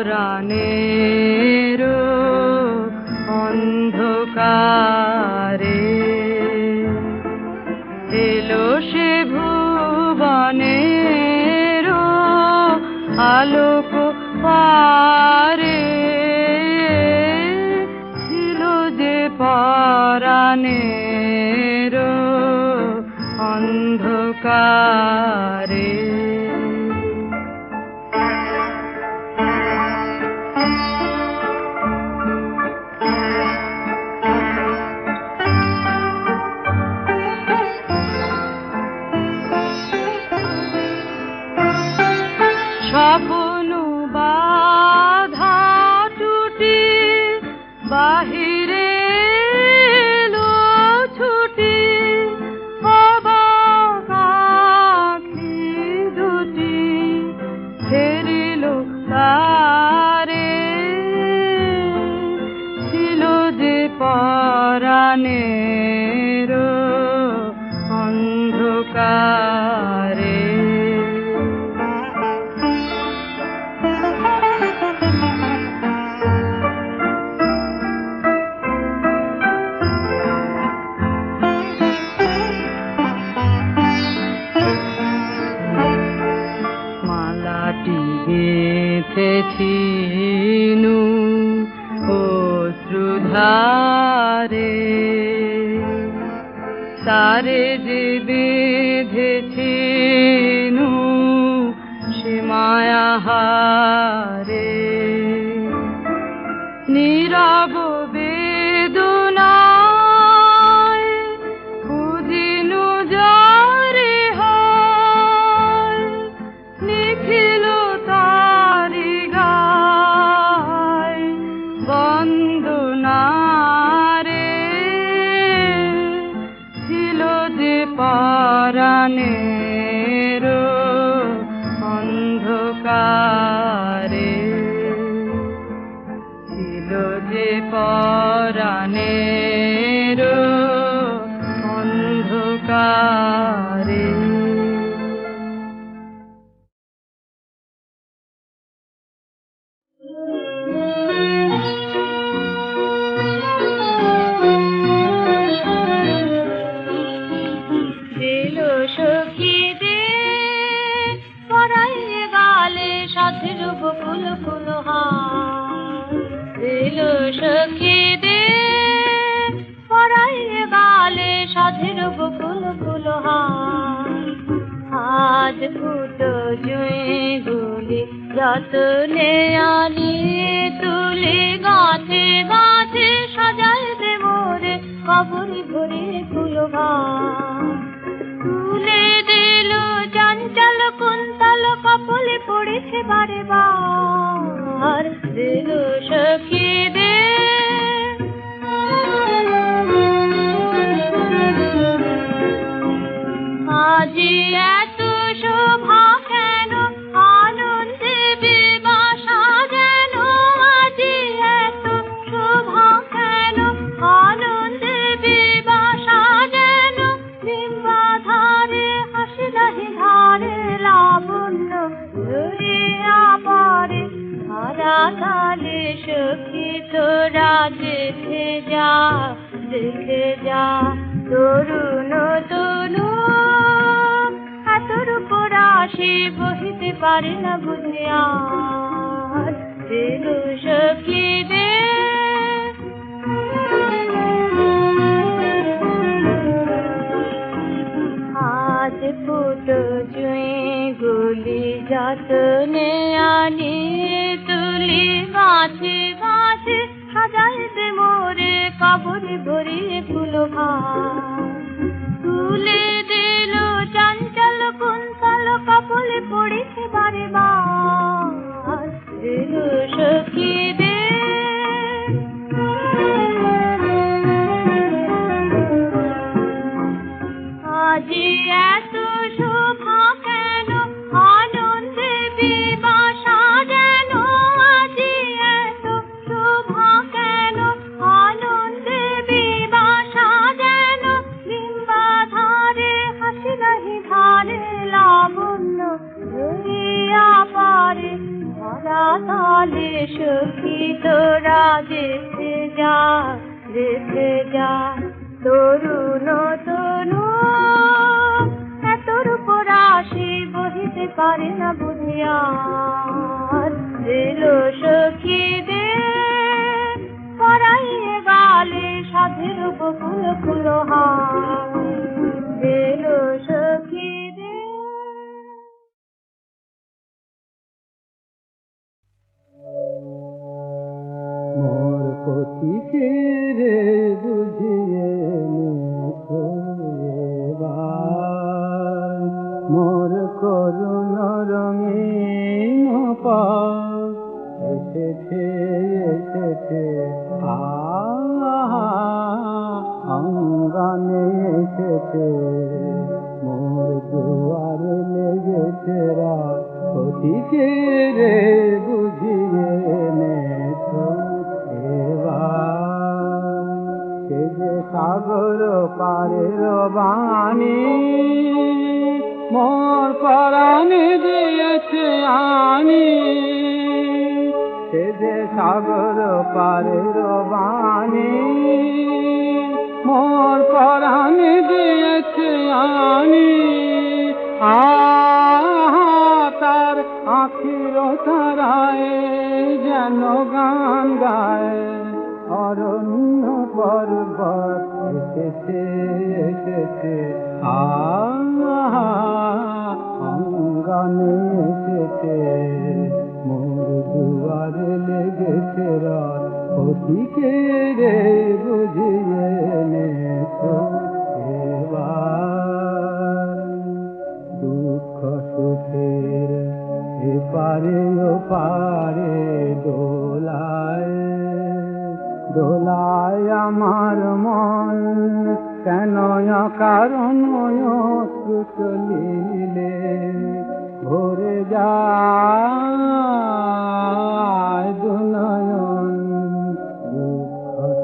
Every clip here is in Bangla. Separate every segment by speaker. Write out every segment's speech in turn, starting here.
Speaker 1: পরাণের অন্ধকারে। এলো সে ভুবনের আলোক পারে। ছিল যে পরাণের অন্ধকারে। এলো
Speaker 2: সখীদে পরাইয়ে গালে সাথের বকুল ফুল এলো সখীদে পরাইয়ে গালে সাথের বকুল ফুল আজ ফুটো জুঁয়ে গুলি যতনে আনি তুলি গাছে গাছে সাজাই দে মোরে কবরি ভরে ফুল তুলে দিল চাঞ্চল কুন্তল কপলে পড়েছে বারে বার। দিল সখী দিলু সখী দে আজ ফুটো জুঁই গুলি যতনে আনি তুলি গাছে গাছে সাজাইতে মোরে কবর ভরিয়ে ফুল তুলে দিল চঞ্চল কুন্তল কপলে পড়েছে আজি এত তোরা দেখে যা। দেখে যা তরুণ তনু এত রূপরাশি বহিতে পারে না বুঝিয়া। সখী দে পরাইয়ে গালে সাধের বকুল কুল দিল
Speaker 3: পতিকে রে বুঝিয়ে মোর করুণ রঙিন পা এসেছে এসেছে অঙ্গনে এসেছে। মোর দুয়ারে লেগেছে পতিকে রে পারের বাণী, মোর পরাণে দিয়েছে আনি। সে যে সাগর পারের বাণী, মোর পরাণে দিয়েছে আনি। তার আখির তারায় যেন গান গায়। অরণ্য পর্বত এসেছে। এসেছে। অঙ্গনে এসেছে। মোর দুয়ারে লেগেছে রাত অতিকে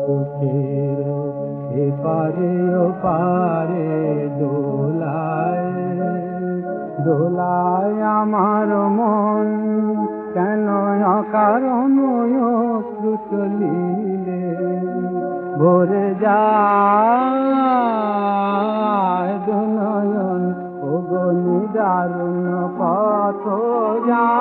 Speaker 3: সুখের এপারে ও পারে দোলায়। দোলায় আমার মন কেন কারণ চলিলে ভরে যায় দুনয়ন ওগনি দারুণ পথ জানি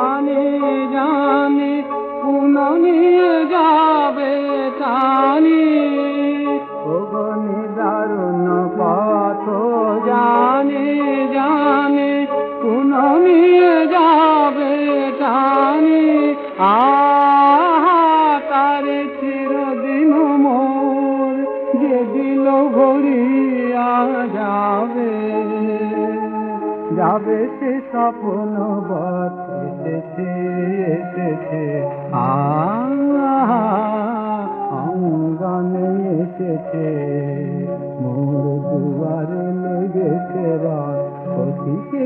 Speaker 3: যাবে সে স্বপ্ন বাঁচেছে এসেছে এসেছে। আহা অঙ্গনে এসেছে। মোর দুয়ারে লেগেছে রাত পথিকে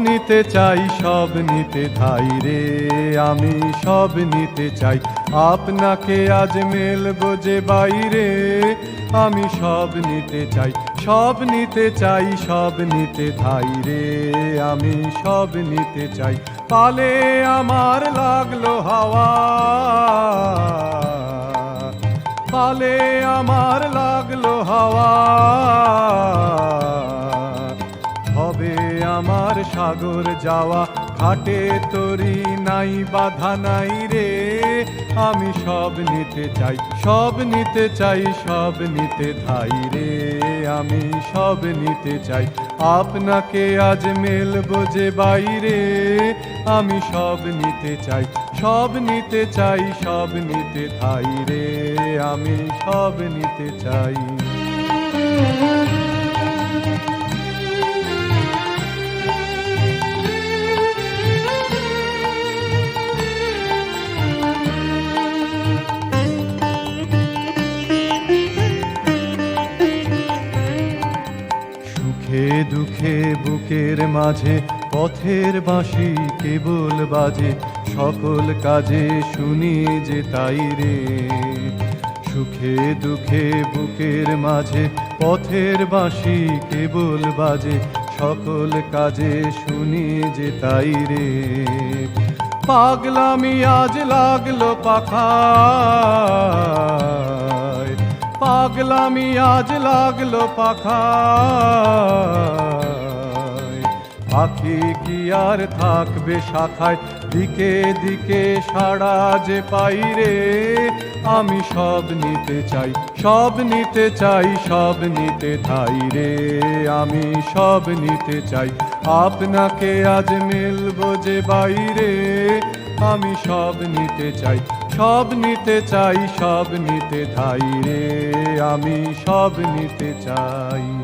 Speaker 4: নিতে চাই, সব নিতে ধাই রে। আমি সব নিতে চাই। আপনাকে আজ মেলবো যে বাইরে। আমি সব নিতে চাই, সব নিতে চাই, সব নিতে ধাই রে। আমি সব নিতে চাই। পালে আমার লাগল হাওয়া। পালে আমার লাগল সাগর যাওয়া, ঘাটে তরি নাই, বাধা নাই রে। আমি সব নিতে চাই, সব নিতে চাই, সব নিতে ধাই রে। আমি সব নিতে চাই, আপনাকে আজ মেলবো যে বাইরে। আমি সব নিতে চাই, সব নিতে চাই, সব নিতে ধাই রে। আমি সব নিতে চাই। বুকের মাঝে, পথের বাঁশি কেবল বাজে। সকল কাজে শুনি যে তাই রে। সুখে দুঃখে বুকের মাঝে, পথের বাঁশি কেবল বাজে। সকল কাজে শুনি যে তাই রে। পাগলামি আজ লাগল পাখায়। পাগলামি আজ লাগল পাখায়। পাখি কি আর থাকবে শাখায়? দিকে দিকে সারা যে পাই রে, আমি সব নিতে চাই, সব নিতে চাই, সব নিতে থাই রে, আমি সব নিতে চাই। আপনাকে আজ মিলবো যে বাইরে, আমি সব নিতে চাই, সব নিতে চাই, সব নিতে থাই রে, আমি সব নিতে চাই।